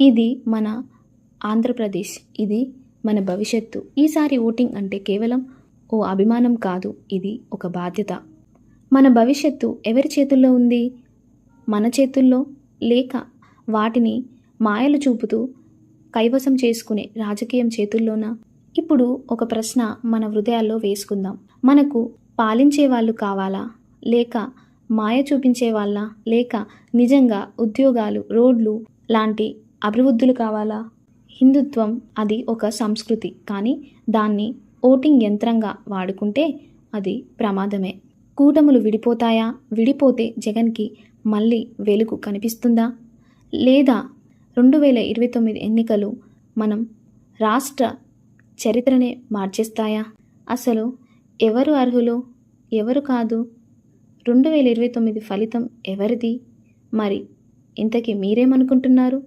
ఇది మన ఆంధ్రప్రదేశ్. ఇది మన భవిష్యత్తు. ఈసారి ఓటింగ్ అంటే కేవలం ఓ అభిమానం కాదు ఇది ఒక బాధ్యత. మన భవిష్యత్తు ఎవరి చేతుల్లో ఉంది? మన చేతుల్లో లేక వాటిని మాయలు చూపుతూ కైవసం చేసుకునే రాజకీయం చేతుల్లోనా? ఇప్పుడు ఒక ప్రశ్న మన హృదయాల్లో వేసుకుందాం. మనకు పాలించే వాళ్ళు కావాలా? లేక మాయ చూపించే వాళ్ళ? లేక నిజంగా ఉద్యోగాలు రోడ్లు లాంటి అభివృద్ధులు కావాలా? హిందుత్వం అది ఒక సంస్కృతి. కానీ దాన్ని ఓటింగ్ యంత్రంగా వాడుకుంటే అది ప్రమాదమే. కూటములు విడిపోతాయా? విడిపోతే జగన్కి మళ్ళీ వెలుగు కనిపిస్తుందా? లేదా రెండు వేల ఇరవై తొమ్మిది ఎన్నికలు మనం రాష్ట్ర చరిత్రనే మార్చేస్తాయా? అసలు ఎవరు అర్హులు? ఎవరు కాదు? రెండు వేల ఇరవై తొమ్మిది ఫలితం ఎవరిది? మరి ఇంతకీ మీరేమనుకుంటున్నారు?